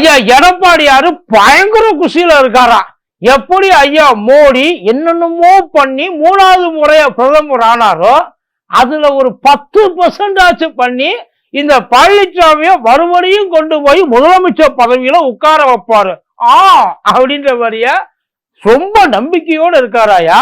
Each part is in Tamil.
ஐயா எடப்பாடியாரு பயங்கர குஷியில இருக்காரா? எப்படி ஐயா மோடி என்னென்னமோ பண்ணி மூணாவது முறைய பிரதமர் ஆனாரோ அதுல ஒரு பத்து பர்சன்ட் ஆச்சு பண்ணி இந்த பழனிசாமிய மறுபடியும் கொண்டு போய் முதலமைச்சர் பதவியில உட்கார வைப்பாரு. ஆ அப்படின்ற மாதிரிய? ரொம்ப நம்பிக்கையோடு இருக்காராயா?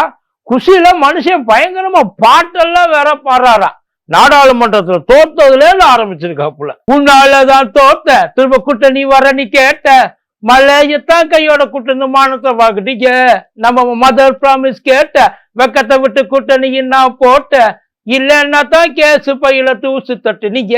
குஷியில மனுஷன் பயங்கரமா பாட்டெல்லாம் வேற பாடுறாரா? நாடாளுமன்றத்துல தோத்ததுல இருந்து ஆரம்பிச்சிருக்காப்புல உன்னாலதான் தோத்த. திரும்ப கூட்டணி வர நீ கேட்ட. மலையத்தான் கையோட கூட்டணி மானத்தை வாங்கிட்டீங்க. நம்ம மதர் ப்ராமிஸ் கேட்ட. வெக்கத்தை விட்டு கூட்டணி நான் போட்ட. இல்லைன்னா தான் கேசு பையில தூசு தட்டுனீங்க.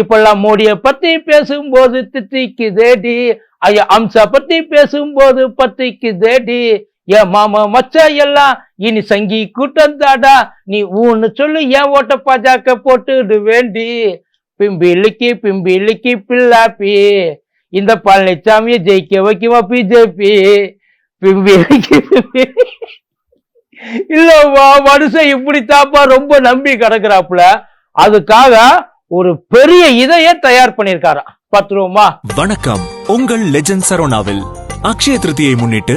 இப்பெல்லாம் மோடிய பத்தி பேசும்போது தித்திக்குதேடி. ஐயா அம்சா பத்தி பேசும்போது பத்திக்குதேடி. ஏ மாமா மச்சா எல்லாம் இனி சங்கி கூட்டம் தாடா நீ ஊன்னு சொல்லு ஏன் ஓட்ட பாஜக போட்டுடு வேண்டி பிம்பி இழுக்கி பிம்பி இழுக்கி பில்லாப்பி இந்த பழனிசாமியை ஜெயிக்க வைக்குமா பிஜேபி? பிம்பி இழுக்கி பிம்பி. இல்லப்பா மனுஷன் இப்படித்தாப்பா ரொம்ப நம்பி கிடக்குறாப்புல. அதுக்காக ஒரு பெரிய இதையே தயார் பண்ணிருக்காராம் பத்துருவோமா வணக்கம். உங்கள் லெஜண்ட் சரோனாவில் அக்ஷய திருதியை முன்னிட்டு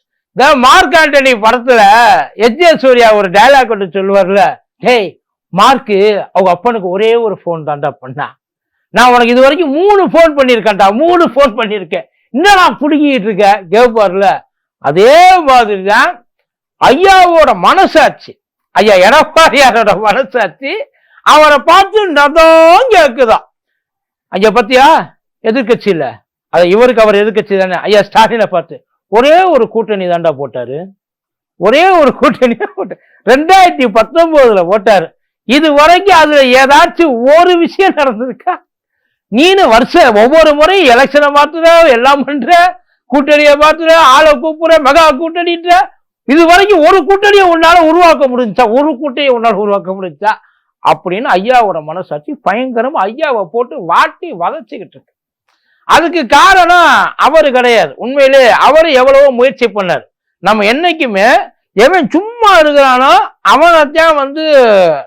இந்த மார்க் ஆண்டனி படத்துல எச் சூர்யா ஒரு டயலாக் ஒன்று சொல்லுவார்ல ஹேய் மார்க்கு அவங்க அப்பனுக்கு ஒரே ஒரு ஃபோன் தாண்டா பண்ணா. நான் உனக்கு இது வரைக்கும் மூணு ஃபோன் பண்ணியிருக்கேன்டா மூணு ஃபோன் பண்ணியிருக்கேன். இன்னும் நான் பிடுங்கிட்டு இருக்கேன் கேட்பார்ல அதே மாதிரி தான் ஐயாவோட மனசாட்சி. ஐயா எடப்பாடியாரோட மனசாட்சி அவரை பார்த்து நதம் கேட்குதான் ஐயா பத்தியா? எதிர்க்கட்சி இல்ல அது இவருக்கு அவர் எதிர்க்கட்சி தானே. ஐயா ஸ்டாலினை பார்த்து. ஒரே ஒரு கூட்டணி தாண்டா போட்டாரு. ஒரே ஒரு கூட்டணி போட்டார். ரெண்டாயிரத்தி பத்தொன்பதுல போட்டாரு. இது வரைக்கும் அதுல ஏதாச்சும் ஒரு விஷயம் நடந்திருக்கா? நீனு வருஷம் ஒவ்வொரு முறையும் எலெக்ஷனை மாத்துற எல்லாம் பண்ற கூட்டணியை மாத்துற ஆளை கூப்பிடுற மெகா கூட்டணின்ற இது வரைக்கும் ஒரு கூட்டணியை உன்னால உருவாக்க முடிஞ்சா ஒரு கூட்டணியை உன்னால் உருவாக்க முடிஞ்சா அப்படின்னு ஐயாவோட மனசாட்சி பயங்கரமா ஐயாவை போட்டு வாட்டி வதச்சிக்கிட்டு இருக்கு. அதுக்கு காரணம் அவர் கிடையாது. உண்மையிலே அவர் எவ்வளவோ முயற்சி பண்ணார். நம்ம என்னைக்குமே எவன் சும்மா இருக்கிறானோ அவனைத்தான் வந்து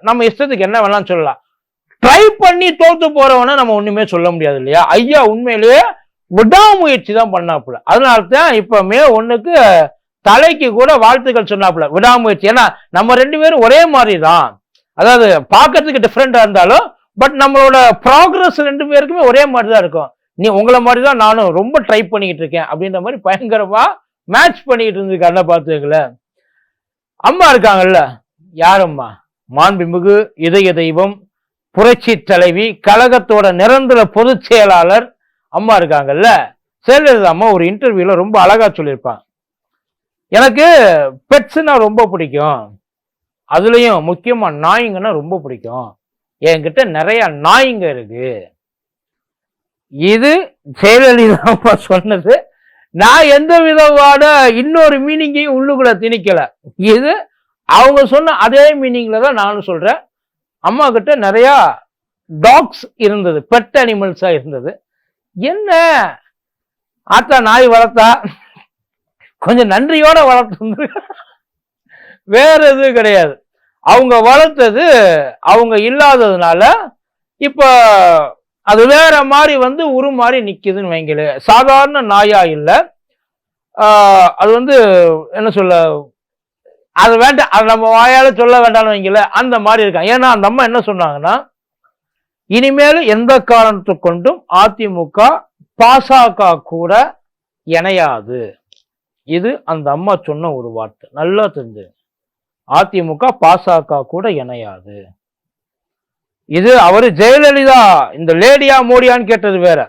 நம்ம இஷ்டத்துக்கு என்ன வேணாலும் சொல்லலாம். ட்ரை பண்ணி தோத்து போறவனை நம்ம ஒண்ணுமே சொல்ல முடியாது இல்லையா? ஐயா உண்மையிலேயே விடாமுயற்சி தான் பண்ணாப்புல. அதனால தான் இப்ப மே ஒண்ணுக்கு தலைக்கு கூட வாழ்த்துக்கள் சொன்னாப்புல. விடாமுயற்சி. ஏன்னா நம்ம ரெண்டு பேரும் ஒரே மாதிரி தான் அதாவது பார்க்கறதுக்கு டிஃப்ரெண்டா இருந்தாலும் பட் நம்மளோட ப்ராக்ரஸ் ரெண்டு பேருக்குமே ஒரே மாதிரி தான் இருக்கும். நீ உங்களை மாதிரி தான் நானும் ரொம்ப ட்ரை பண்ணிக்கிட்டு இருக்கேன் அப்படின்ற மாதிரி பயங்கரமா மேட்ச் பண்ணிக்கிட்டு இருந்திருக்காருல பார்த்துக்கங்களேன் அம்மா இருக்காங்கல்ல? யாரம்மா? மாண்புமிகு இதய தெய்வம் புரட்சி தலைவி கழகத்தோட நிரந்தர பொதுச் செயலாளர் அம்மா இருக்காங்கல்ல? செயலலிதா அம்மா ஒரு இன்டர்வியூல ரொம்ப அழகா சொல்லியிருப்பாங்க. எனக்கு பெட்ஸ்னா ரொம்ப பிடிக்கும். அதுலயும் முக்கியமா நாய்ங்கன்னா ரொம்ப பிடிக்கும். என்கிட்ட நிறைய நாய்ங்க இருக்கு. இது ஜெயலலிதா அம்மா சொன்னது. நான் எந்த விதமான இன்னொரு மீனிங்கையும் உள்ளுக்குள்ள திணிக்கல. இது அவங்க சொன்ன அதே மீனிங்ல தான் நானும் சொல்றேன். அம்மா கிட்ட நிறைய டாக்ஸ் இருந்தது பெட் அனிமல்ஸா இருந்தது. என்ன? ஆத்தா நாய் வளர்த்தா? கொஞ்சம் நன்றியோட வளர்த்து வேற எதுவும் கிடையாது. அவங்க வளர்த்தது அவங்க இல்லாததுனால இப்போ அது வேற மாதிரி வந்து உருமாறி மாதிரி நிக்குதுன்னு வைங்களே. சாதாரண நாயா இல்லை. அது வந்து என்ன சொல்ல அது வேண்டாம் அது நம்ம வாயால சொல்ல வேண்டாம்னு வைங்கள அந்த மாதிரி இருக்காங்க. ஏன்னா அந்த அம்மா என்ன சொன்னாங்கன்னா இனிமேல் எந்த காரணத்தை கொண்டும் அதிமுக பாசக கூட இணையாது. இது அந்த அம்மா சொன்ன ஒரு வார்த்தை. நல்லா தெரிஞ்சு அதிமுக பாசக கூட இணையாது. இது அவரு ஜெயலலிதா இந்த லேடியா மோடியான்னு கேட்டது வேற.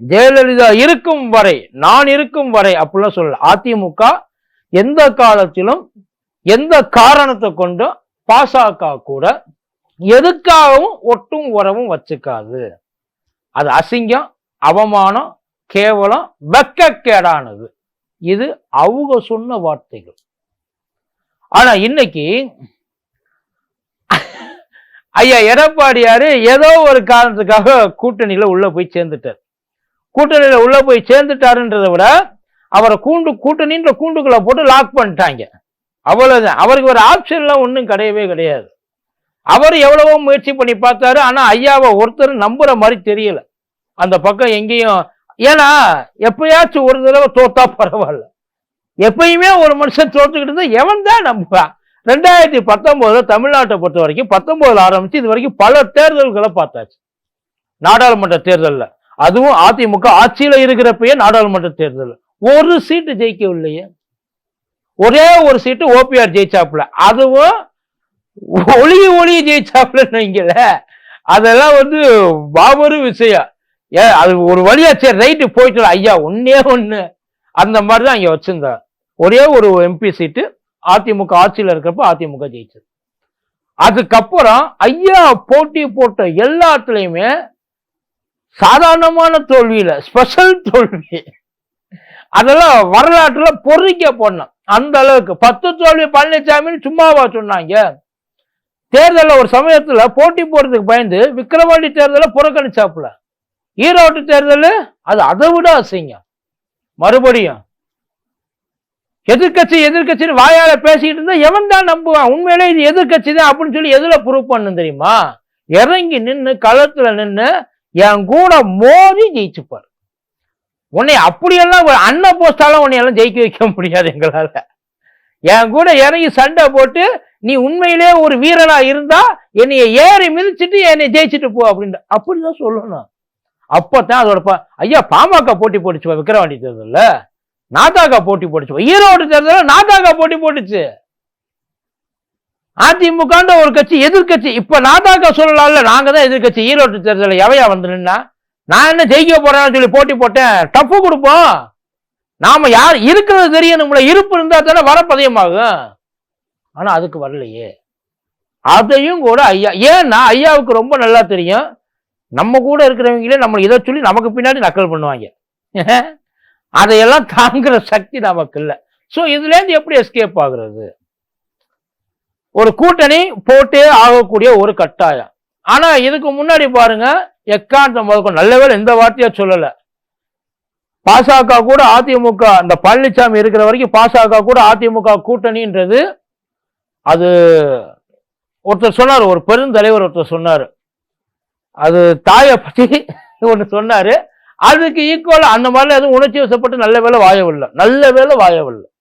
ஜெயலலிதா இருக்கும் வரை நான் இருக்கும் வரை அப்படிலாம் சொல்லல. அதிமுக எந்த காலத்திலும் எந்த காரணத்தை கொண்டும் பாசக கூட எதுக்காகவும் ஒட்டும் உறவும் வச்சுக்காது. அது அசிங்கம் அவமானம் கேவலம் வெக்கக்கேடானது. இது அவங்க சொன்ன வார்த்தைகள். ஆனா இன்னைக்கு ஐயா எடப்பாடியார் ஏதோ ஒரு காரணத்துக்காக கூட்டணியில் உள்ளே போய் சேர்ந்துட்டார். கூட்டணியில் உள்ளே போய் சேர்ந்துட்டாருன்றதை விட அவரை கூண்டு கூட்டணின்ற கூண்டுக்குள்ளே போட்டு லாக் பண்ணிட்டாங்க. அவ்வளோதான் அவருக்கு ஒரு ஆப்ஷன்லாம் ஒன்றும் கிடையவே கிடையாது. அவர் எவ்வளவோ முயற்சி பண்ணி பார்த்தாரு ஆனால் ஐயாவை ஒருத்தர் நம்புற மாதிரி தெரியல. அந்த பக்கம் எங்கேயும் ஏன்னா எப்பயாச்சும் ஒரு தடவை தோத்தா பரவாயில்ல. எப்பயுமே ஒரு மனுஷன் தோத்துக்கிட்டு இருந்தால் எவன் தான் நம்புவான்? ரெண்டாயிரத்தி பத்தொம்போதுல தமிழ்நாட்டை பொறுத்த வரைக்கும் பத்தொம்போதுல ஆரம்பிச்சு இது வரைக்கும் பல தேர்தல்களை பார்த்தாச்சு. நாடாளுமன்ற தேர்தலில். அதுவும் அதிமுக ஆட்சியில் இருக்கிறப்பயே நாடாளுமன்ற தேர்தல். ஒரு சீட்டு ஜெயிக்கவில்லையே. ஒரே ஒரு சீட்டு ஓபிஆர் ஜெயிச்சாப்புல. அதுவும் ஒளி ஒளி ஜெயிச்சாப்புலன்னு வைங்கள. அதெல்லாம் வந்து பாபரும் விஷயம். ஏ அது ஒரு வழியா சரி ரைட்டு போயிட்டு ஐயா ஒன்னே ஒன்று அந்த மாதிரி தான் இங்கே வச்சிருந்தார் ஒரே ஒரு எம்பி சீட்டு அதிமுக ஆட்சியில் இருக்கிறப்ப அதிமுக ஜெயிச்சது. அதுக்கப்புறம் ஐயா போட்டி போட்ட எல்லாத்துலேயுமே சாதாரணமான தோல்வியில் ஸ்பெஷல் தோல்வி. அதெல்லாம் வரலாற்றுல பொறிக்க போடணும். அந்த அளவுக்கு பத்து தோல்வி பழனிசாமின்னு சும்மாவா சொன்னாங்க. தேர்தலில் ஒரு சமயத்தில் போட்டி போடுறதுக்கு பயந்து விக்கிரவாண்டி தேர்தலை புறக்கணிச்சாப்புல. ஈரோட்டு தேர்தல் அது அதை விட அசிங்கம். மறுபடியும் எதிர்க்கட்சி எதிர்கட்சின்னு வாயால பேசிக்கிட்டு இருந்தா எவன் தான் நம்புவான் உண்மையிலே இது எதிர்க்கட்சி தான் அப்படின்னு சொல்லி எதுல ப்ரூவ் பண்ணும் தெரியுமா? இறங்கி நின்று களத்துல நின்று என் கூட மோதி ஜெயிச்சுப்பார். உன்னை அப்படியெல்லாம் ஒரு அண்ண போஸ்டாலும் உன்னை எல்லாம் ஜெயிக்க வைக்க முடியாது எங்களால. என் கூட இறங்கி சண்டை போட்டு நீ உண்மையிலே ஒரு வீரனா இருந்தா என்னைய ஏறி மிதிச்சிட்டு என்னை ஜெயிச்சுட்டு போ அப்படின்னு அப்படிதான் சொல்லணும். அப்பதான் அதோட ஐயா பாமக போட்டி போட்டுச்சு விக்கிரவாண்டி தேர்தல்ல. நாதாகா போட்டி போட்டுச்சு. ஈரோடு தேர்தலில் நாதாகா போட்டி போட்டுச்சு. அதிமுகன்ற ஒரு கட்சி எதிர்க்கட்சி இப்ப நாதாகா சொல்லலாம்ல. நாங்க தான் எதிர்க்கட்சி ஈரோடு தேர்தலில் எவையா வந்து நின்னா நான் என்ன ஜெயிக்க போறேன்னு சொல்லி போட்டி போட்டேன். டப்பு கொடுப்போம். நாம யார் இருக்கிறது தெரியணும்ல இருப்பு இருந்தா தானே வரப்பதியமாகும். ஆனா அதுக்கு வரலையே. அதையும் கூட ஐயா ஏன்னா ஐயாவுக்கு ரொம்ப நல்லா தெரியும். நம்ம கூட இருக்கிறவங்களே நம்ம இதை சொல்லி நமக்கு பின்னாடி நக்கல் பண்ணுவாங்க. அதையெல்லாம் தாங்குற சக்தி நமக்கு இல்லை ஸோ இதுலேருந்து எப்படி எஸ்கேப் ஆகுறது? ஒரு கூட்டணி போட்டே ஆகக்கூடிய ஒரு கட்டாயம். ஆனா இதுக்கு முன்னாடி பாருங்க எக்காந்த முதற்கொண்டு நல்ல வேலை இந்த வார்த்தையா சொல்லல. பாசக கூட அதிமுக இந்த பழனிசாமி இருக்கிற வரைக்கும் பாசக கூட அதிமுக கூட்டணின்றது அது ஒருத்தர் சொன்னார் ஒரு பெருந்தலைவர் ஒருத்தர் சொன்னார். அது தாயை பற்றி ஒன்று சொன்னார். அதுக்கு ஈக்குவல் அந்த மாதிரிலாம் எதுவும் உணர்ச்சி வசப்பட்டு நல்ல வேலை வாயவில்லை. நல்ல வேலை வாயவில்லை.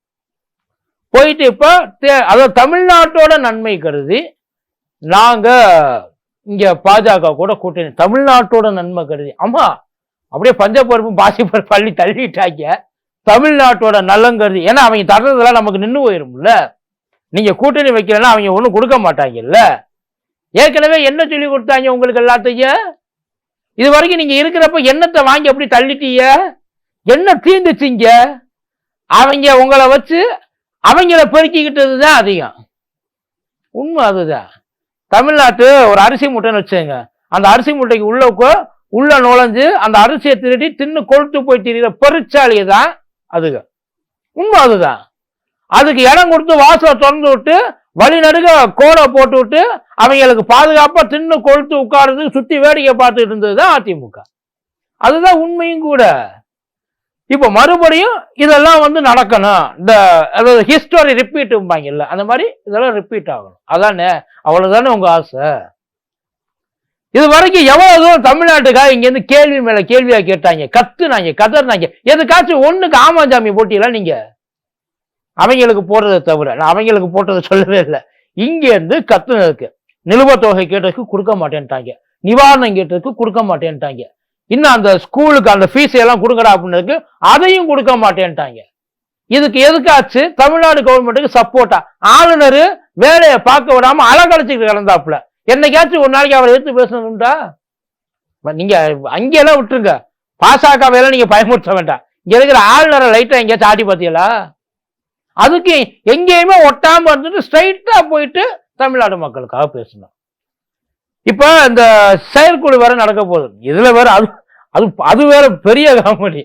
போயிட்டு இப்போ தே- அதாவது தமிழ்நாட்டோட நன்மை கருதி நாங்கள் இங்கே பாஜக கூட கூட்டணி தமிழ்நாட்டோட நன்மை கருதி ஆமாம் அப்படியே பஞ்சப்பருப்பும் பாசிப்பருப்பு பள்ளி தள்ளிட்டாங்க. தமிழ்நாட்டோட நலம் கருதி ஏன்னா அவங்க தர்றதெல்லாம் நமக்கு நின்று போயிரும்ல. நீங்கள் கூட்டணி வைக்கலன்னா அவங்க ஒன்றும் கொடுக்க மாட்டாங்கல்ல. ஏற்கனவே என்ன சொல்லி கொடுத்தாங்க உங்களுக்கு எல்லாத்தையும்? இது வரைக்கும் நீங்க இருக்கிறப்ப எண்ணத்தை வாங்கி அப்படி தள்ளிட்டீங்க? என்ன தீந்துச்சிங்க? அவங்க உங்களை வச்சு அவங்கள பெருக்கிக்கிட்டது தான் அதிகம். உண்மை அதுதான். தமிழ்நாட்டு ஒரு அரிசி மூட்டைன்னு வச்சுங்க அந்த அரிசி மூட்டைக்கு உள்ள உள்ள நுழைஞ்சு அந்த அரிசியை திருடி தின்னு கொழுத்து போய் திரிகிற பெருச்சாளியை தான் அதுங்க. உண்மை அதுதான். அதுக்கு இடம் கொடுத்து வாசலை திறந்து விட்டு வழிநடுக கோடை போட்டு விட்டு அவங்களுக்கு பாதுகாப்பாக தின்னு கொழுத்து உட்கார்றது சுற்றி வேடிக்கை பார்த்துட்டு இருந்தது தான் அதிமுக. அதுதான் உண்மையும் கூட. இப்போ மறுபடியும் இதெல்லாம் வந்து நடக்கணும். இந்த அதாவது ஹிஸ்டரி ரிப்பீட்டும்பாங்கல்ல அந்த மாதிரி இதெல்லாம் ரிப்பீட் ஆகணும். அதானே? அவ்வளவுதானே உங்கள் ஆசை? இது வரைக்கும் எவ்வளோ தூரம் தமிழ்நாட்டுக்காக இங்கேருந்து கேள்வி மேலே கேள்வியாக கேட்டாங்க கத்துனாங்க கதறினாங்க. எதுக்காச்சும் ஒன்றுக்கு ஆமாஞ்சாமி போட்டியெல்லாம் நீங்கள் அவங்களுக்கு போடுறதை தவிர நான் அவங்களுக்கு போட்டதை சொல்லவே இல்லை. இங்கேருந்து கத்துனதுக்கு நிலுவத் தொகை கேட்டதுக்கு கொடுக்க மாட்டேன்ட்டாங்க. நிவாரணம் கேட்டதுக்கு கொடுக்க மாட்டேன்ட்டாங்க. இன்னும் அந்த ஸ்கூலுக்கு அந்த ஃபீஸ் எல்லாம் கொடுக்கடா அப்படின்னதுக்கு அதையும் கொடுக்க மாட்டேன்ட்டாங்க. இதுக்கு எதுக்காச்சு? தமிழ்நாடு கவர்மெண்ட்டுக்கு சப்போர்ட்டா ஆளுநர் வேலையை பார்க்க விடாம அலக்கழிச்சுட்டு கிடந்தாப்புல. என்னைக்காச்சும் ஒரு நாளைக்கு அவரை எடுத்து பேசணும்டா நீங்க அங்கெல்லாம் விட்டுருங்க. பாசக வேலை நீங்க பயமுறுத்த வேண்டாம். இங்க இருக்கிற ஆளுநரை லைட்டா எங்கேயாச்சும் ஆட்டி பார்த்தீங்களா அதுக்கு எங்கேயுமே ஒட்டாமல் இருந்துட்டு ஸ்ட்ரைட்டாக போயிட்டு தமிழ்நாடு மக்களுக்காக பேசணும். இப்போ இந்த செயற்குழு வேற நடக்க போகுது. இதில் வேற அது அது அது வேற பெரிய காமெடி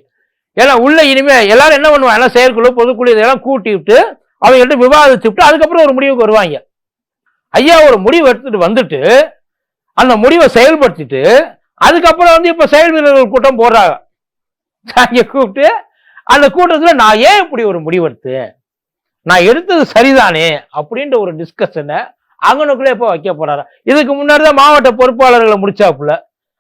ஏன்னா உள்ள இனிமே எல்லாரும் என்ன பண்ணுவாங்க? செயற்குழு பொதுக்குழு இதெல்லாம் கூட்டி விட்டு அவங்கள்ட்ட விவாதிச்சு விட்டு அதுக்கப்புறம் ஒரு முடிவுக்கு வருவாங்க. ஐயா ஒரு முடிவு எடுத்துட்டு வந்துட்டு அந்த முடிவை செயல்படுத்திட்டு அதுக்கப்புறம் வந்து இப்போ செயல் வீரர்கள் கூட்டம் போடுறாங்க. அங்கே கூப்பிட்டு அந்த கூட்டத்தில் நான் ஏன் இப்படி ஒரு முடிவு எடுத்தேன்? நான் எடுத்தது சரிதானே அப்படின்ற ஒரு டிஸ்கஷனை அங்கனுக்குள்ளே இப்போ வைக்க போறாரு? இதுக்கு முன்னாடி தான் மாவட்ட பொறுப்பாளர்களை முடிச்சாப்புல.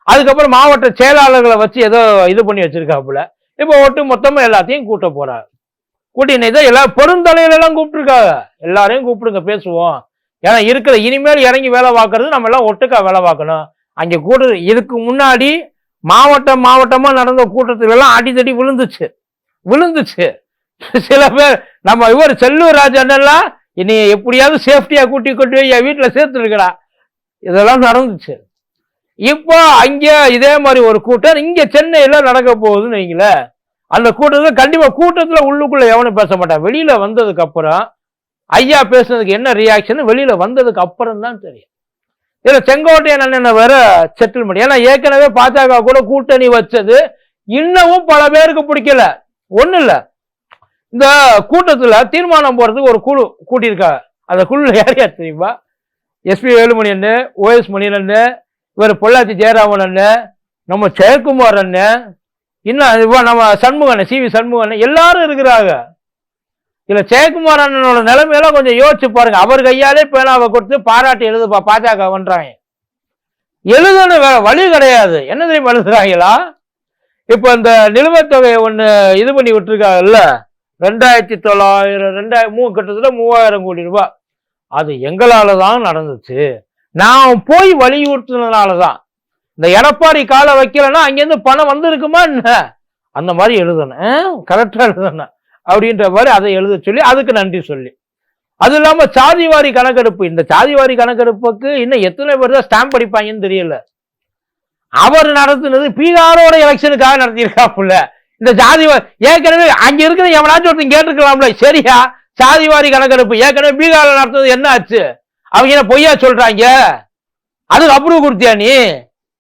அதுக்கப்புறம் மாவட்ட செயலாளர்களை வச்சு ஏதோ இது பண்ணி வச்சிருக்காப்புல. இப்போ ஒட்டு மொத்தமாக எல்லாத்தையும் கூட்ட போறாரு. கூட்டின இதை எல்லா பெருந்தலையிலெல்லாம் கூப்பிட்டுருக்காங்க. எல்லாரையும் கூப்பிடுங்க பேசுவோம். ஏன்னா இருக்கிற இனிமேல் இறங்கி வேலை பார்க்கறது நம்ம எல்லாம் ஒட்டுக்கா வேலை பார்க்கணும். அங்கே கூட்டு இதுக்கு முன்னாடி மாவட்டம் மாவட்டமாக நடந்த கூட்டத்துல எல்லாம் அடித்தடி விழுந்துச்சு. விழுந்துச்சு. சில பேர் நம்ம இவர் செல்லூர் ராஜன்னெல்லாம் இனி எப்படியாவது சேஃப்டியாக கூட்டி கொண்டு போய் என் வீட்டில் சேர்த்துருக்கடா. இதெல்லாம் நடந்துச்சு. இப்போ அங்கே இதே மாதிரி ஒரு கூட்டம் இங்கே சென்னையில் நடக்க போகுதுன்னு வைங்களேன் அந்த கூட்டத்தில் கண்டிப்பாக கூட்டத்தில் உள்ளுக்குள்ளே எவனும் பேச மாட்டான். வெளியில் வந்ததுக்கு அப்புறம் ஐயா பேசுனதுக்கு என்ன ரியாக்ஷன் வெளியில் வந்ததுக்கு அப்புறம் தான் தெரியும். இதில் செங்கோட்டையன் அண்ணனை வேற செட்டில்மெண்ட் ஏன்னா ஏற்கனவே பாஜக கூட கூட்டணி வச்சது இன்னமும் பல பேருக்கு பிடிக்கல. ஒன்றும் இல்லை இந்த கூட்டத்துல தீர்மானம் போறதுக்கு ஒரு குழு கூட்டியிருக்காங்க. அந்த குழுல யார் யார் தெரியுமா? எஸ்பி வேலுமணி அண்ணன் ஓஎஸ் மணியன் அண்ணன் இவர் பொள்ளாச்சி ஜெயராமன் அண்ணன் நம்ம ஜெயக்குமார் அண்ணன் இன்னும் இவ நம்ம சண்முகன் சி வி சண்முகன் எல்லாரும் இருக்கிறாங்க. இல்லை ஜெயக்குமார் அண்ணனோட நிலைமையெல்லாம் கொஞ்சம் யோசிச்சு பாருங்க. அவர் கையாலே பேனாவை கொடுத்து பாராட்டி எழுதுப்பா பாஜக பண்றாங்க. எழுதணும் வேற வழி கிடையாது. என்ன தெரியுமா எழுதுறாங்களா? இப்போ இந்த நிலுவைத் தொகையை ஒன்று இது பண்ணி விட்டுருக்காங்கல்ல? ரெண்டாயிரத்தி தொள்ளாயிரம் ரெண்டாயிரம் மூ கிட்டத்தட்ட மூவாயிரம் கோடி ரூபாய். அது எங்களால் தான் நடந்துச்சு. நான் போய் வலியுறுத்தினால தான் இந்த எடப்பாடி காலை வைக்கலன்னா அங்கேருந்து பணம் வந்திருக்குமா என்ன? அந்த மாதிரி எழுதணும் கரெக்டாக எழுதணும் அப்படின்ற மாதிரி அதை எழுத சொல்லி அதுக்கு நன்றி சொல்லி. அது இல்லாமல் சாதிவாரி கணக்கெடுப்பு. இந்த சாதிவாரி கணக்கெடுப்புக்கு இன்னும் எத்தனை பேர் தான் ஸ்டாம்ப் அடிப்பாங்கன்னு தெரியல. அவர் நடத்தினது பீகாரோட எலெக்ஷனுக்காக நடத்தியிருக்காப்புல. இந்த ஜாதி வா- ஏற்கனவே அங்க இருக்கிற எவனாச்சும் ஒருத்தன் கேட்டிருக்கலாம்ல சரியா? சாதிவாரி கணக்கெடுப்பு. ஏற்கனவே பீகார்ல நடத்தது என்ன ஆச்சு? அவங்க என்ன பொய்யா சொல்றாங்க? அதுக்கு அப்ரூவ் கொடுத்தியா நீ?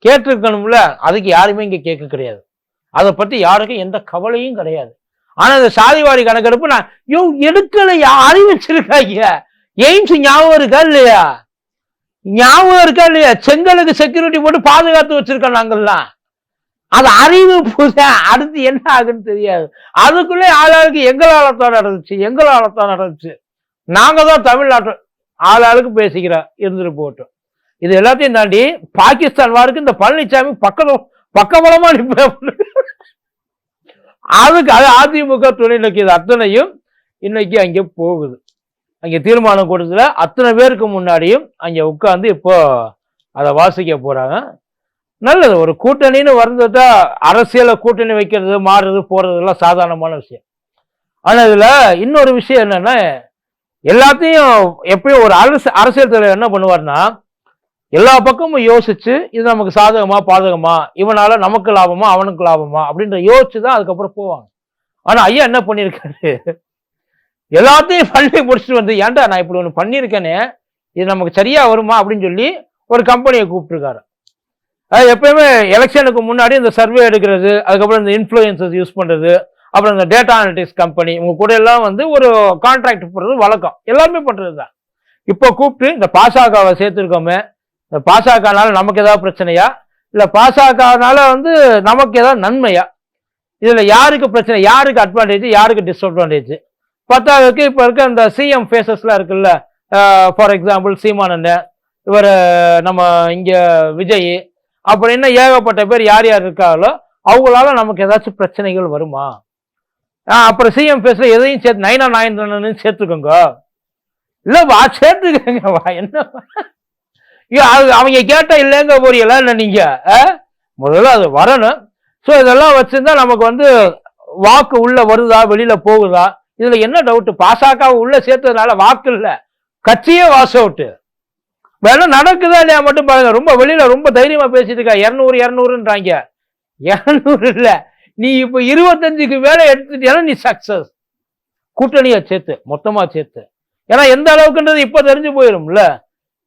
கேட்டிருக்கணும்ல. அதுக்கு யாருமே இங்க கேட்க கிடையாது. அதை பத்தி யாருக்கும் எந்த கவலையும் கிடையாது. ஆனா இந்த சாதிவாரி கணக்கெடுப்பு நான் யோ எடுக்கலையா? அறிவிச்சிருக்காங்க எய்ம்ஸ் ஞாபகம் இருக்கா இல்லையா? ஞாபகம் இருக்கா இல்லையா? செங்கலுக்கு செக்யூரிட்டி போட்டு பாதுகாத்து வச்சிருக்கோம் நாங்கள்லாம். அது அறிவு புத அடுத்து என்ன ஆகுன்னு தெரியாது. அதுக்குள்ளே ஆளாளுக்கு எங்கள் தான் நடந்துச்சு எங்களால தான் நடந்துச்சு. நாங்கள் தான் தமிழ்நாட்டு ஆளாளுக்கு பேசிக்கிறோம் இருந்துட்டு போட்டோம் இது எல்லாத்தையும் தாண்டி பாகிஸ்தான் வாருக்கு இந்த பழனிசாமி பக்கம் பக்கபலமாக நிற்பேன் அதுக்கு அது அதிமுக துணை நோக்கியது அத்தனையும் இன்னைக்கு அங்கே போகுது. அங்கே தீர்மானம் கொடுத்துல அத்தனை பேருக்கு முன்னாடியும் அங்கே உட்காந்து இப்போ அதை வாசிக்க போகிறாங்க நல்லது. ஒரு கூட்டணின்னு வந்துட்டா அரசியலை கூட்டணி வைக்கிறது மாறுறது போகிறதுலாம் சாதாரணமான விஷயம். ஆனால் இதில் இன்னொரு விஷயம் என்னென்னா எல்லாத்தையும் எப்பயும் ஒரு அரசு அரசியல் தலைவர் என்ன பண்ணுவார்னா எல்லா பக்கமும் யோசிச்சு இது நமக்கு சாதகமா பாதகமா இவனால நமக்கு லாபமா அவனுக்கு லாபமா அப்படின்ற யோசிச்சு தான் அதுக்கப்புறம் போவாங்க. ஆனா ஐயா என்ன பண்ணியிருக்காரு? எல்லாத்தையும் பண்ணி முடிச்சுட்டு வந்து ஏன்டா நான் இப்படி ஒன்று பண்ணியிருக்கேனே? இது நமக்கு சரியா வருமா? அப்படின்னு சொல்லி ஒரு கம்பெனியை கூப்பிட்டுருக்காரு. எப்பயுமே எலெக்ஷனுக்கு முன்னாடி இந்த சர்வே எடுக்கிறது அதுக்கப்புறம் இந்த இன்ஃப்ளூயன்சஸ் யூஸ் பண்ணுறது அப்புறம் இந்த டேட்டா அனலிட்டிக்ஸ் கம்பெனி உங்க கூட எல்லாம் வந்து ஒரு கான்ட்ராக்ட் போடுறது வழக்கம். எல்லாருமே பண்ணுறது தான். இப்போ கூப்பிட்டு இந்த பாசாகாவை சேர்த்துருக்கோமே இந்த பாசாக்கானால நமக்கு ஏதாவது பிரச்சனையா? இல்லை பாசாக்கானால வந்து நமக்கு ஏதாவது நன்மையா? இதில் யாருக்கு பிரச்சனை யாருக்கு அட்வான்டேஜ் யாருக்கு டிஸ்அட்வான்டேஜ் பத்தாவதுக்கு இப்போ இருக்க இந்த சிஎம் ஃபேஸஸ்லாம் இருக்குல்ல ஃபார் எக்ஸாம்பிள் சீமானண்ணன் இவர் நம்ம இங்கே விஜய் அப்புறம் என்ன ஏகப்பட்ட பேர் யார் யார் இருக்காங்களோ அவங்களால நமக்கு ஏதாச்சும் பிரச்சனைகள் வருமா? ஆ அப்புறம் சிஎம் ஃபேஸ்ல எதையும் சேர்த்து நைனா நாயன் சேர்த்துக்கோங்க. இல்லைப்பா வா சேர்த்துக்கங்க வா என்ன? ஐயோ, அது அவங்க கேட்டா இல்லைங்க போறீங்களா என்ன நீங்க? ஆ? முதல்ல அது வரணும். ஸோ இதெல்லாம் வச்சிருந்தா நமக்கு வந்து வாக்கு உள்ள வருதா வெளியில போகுதா? இதுல என்ன டவுட் பாசாக்காவை உள்ள சேர்த்ததுனால வாக்கு இல்லை. கட்சியே வாஸ் அவுட்டு வேணா நடக்குதா இல்லையா மட்டும் பாருங்க. ரொம்ப வெளியில ரொம்ப தைரியமா பேசிட்டு இருக்கா. இரநூறு இரநூறுன்றாங்க. இரநூறு இல்ல. நீ இப்ப இருபத்தஞ்சுக்கு மேலே எடுத்துட்டீங்கன்னா நீ சக்சஸ் கூட்டணியை சேர்த்து மொத்தமா சேர்த்து. ஏன்னா எந்த அளவுக்குன்றது இப்ப தெரிஞ்சு போயிடும்ல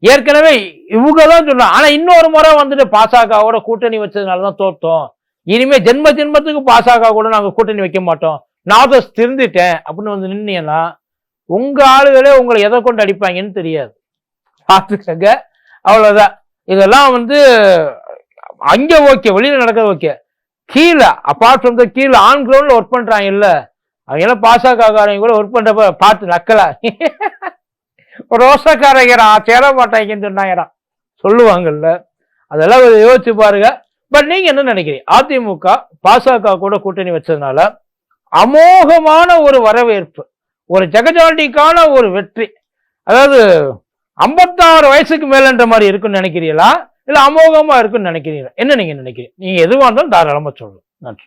ஏற்கனவே இவங்க தான் சொன்னாங்க. ஆனா இன்னொரு முறை வந்துட்டு பாசகவோட கூட்டணி வச்சதுனால தான் தோத்தோம். இனிமே ஜென்ம ஜென்மத்துக்கு பாசாக்கா கூட நாங்க கூட்டணி வைக்க மாட்டோம். நான் அதை திருந்திட்டேன் அப்படின்னு வந்து நின்னீங்கன்னா உங்க ஆளுகளே உங்களை எதை கொண்டு அடிப்பாங்கன்னு தெரியாது. பார்த்துக்கங்க. அவ்வளோதான் இதெல்லாம் வந்து அங்கே ஓகே வெளியில் நடக்க ஓகே கீழே அப்பார்ட் ஃப்ரம் த கீழே ஆன் கிரவுண்டில் ஒர்க் பண்ணுறாங்க இல்லை அவங்க எல்லாம் கூட ஒர்க் பண்ணுறப்ப பார்த்து நக்கலா. ரோசக்காரங்கடா சேர மாட்டாங்கன்னு சொன்னாங்கடா. சொல்லுவாங்கல்ல. அதெல்லாம் யோசிச்சு பாருங்க. பட் நீங்க என்ன நினைக்கிறீங்க? அதிமுக பாசக கூட கூட்டணி வச்சதுனால அமோகமான ஒரு வரவேற்பு ஒரு ஜெகஜாண்டிக்கான ஒரு வெற்றி. அதாவது ஐம்பத்தாறு வயசுக்கு மேலன்ற மாதிரி இருக்குன்னு நினைக்கிறீங்களா இல்ல அமோகமா இருக்குன்னு நினைக்கிறீங்களா என்ன நீங்க நினைக்கிறீங்க? நீங்கள் எதுவா இருந்தாலும் தாராளமா சொல்லணும் நன்றி.